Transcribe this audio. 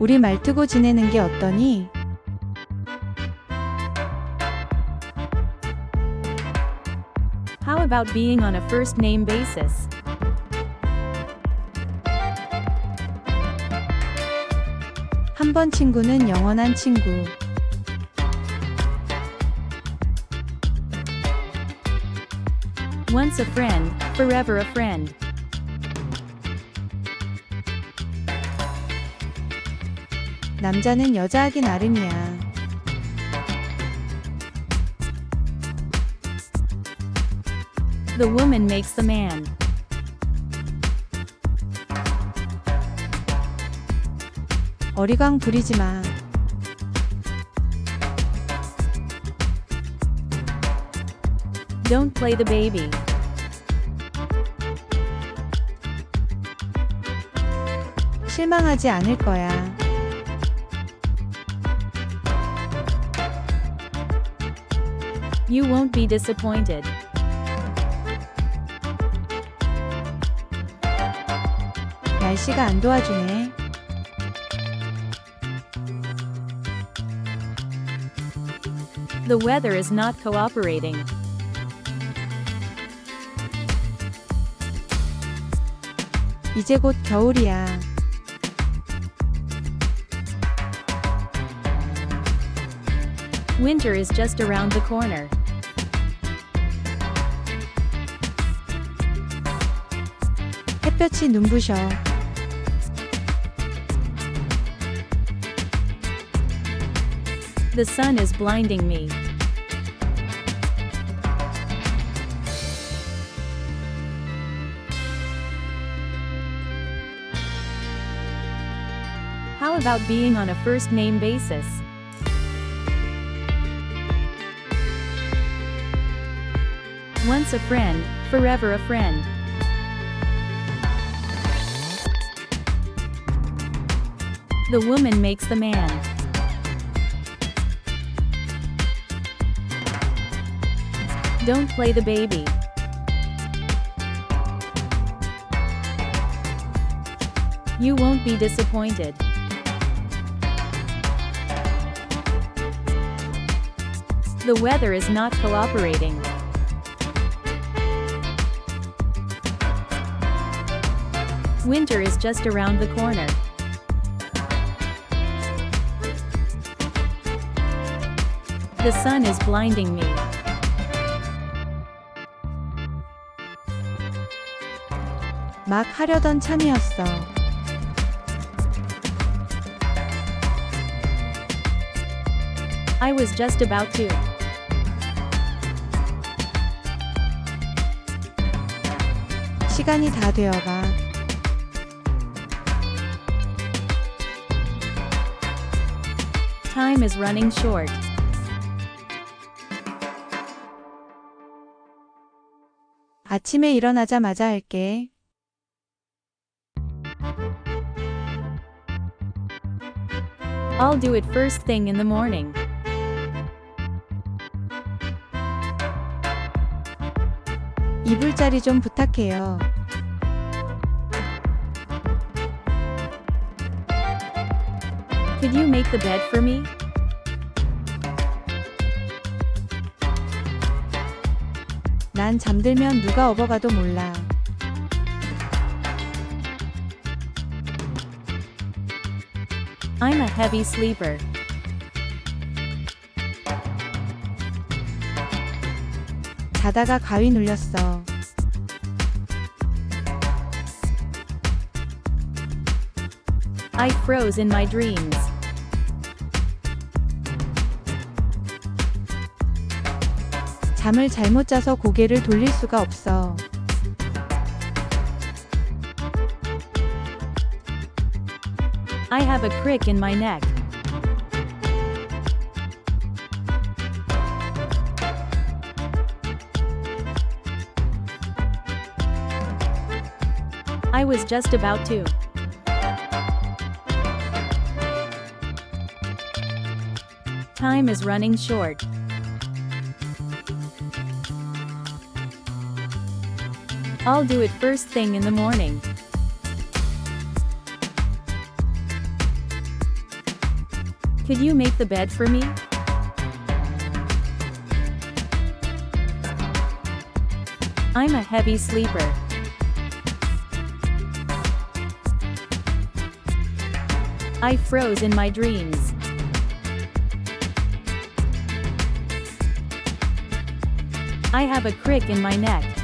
우리 말트고 지내는 게 어떠니? How about being on a first name basis? 한 번 친구는 영원한 친구. Once a friend, forever a friend. 남자는 여자하기 나름이야. The woman makes the man. 어리광 부리지 마. Don't play the baby. 실망하지 않을 거야. You won't be disappointed. 날씨가 안 도와주네. The weather is not cooperating. 이제 곧 겨울이야. Winter is just around the corner. 햇볕이 눈부셔. The sun is blinding me. How about being on a first name basis? Once a friend, forever a friend. The woman makes the man. Don't play the baby. You won't be disappointed. The weather is not cooperating. Winter is just around the corner. The sun is blinding me. 막 하려던 참이었어. I was just about to. 시간이 다 되어가. Time is running short. 아침에 일어나자마자 할게. I'll do it first thing in the morning. 이불자리 좀 부탁해요. Could you make the bed for me? 난 잠들면 누가 업어가도 몰라. I'm a heavy sleeper. 자다가 가위 눌렸어. I froze in my dreams. 잠을 잘못 자서 고개를 돌릴 수가 없어. I have a crick in my neck. I was just about to. Time is running short. I'll do it first thing in the morning. Could you make the bed for me? I'm a heavy sleeper. I froze in my dreams. I have a crick in my neck.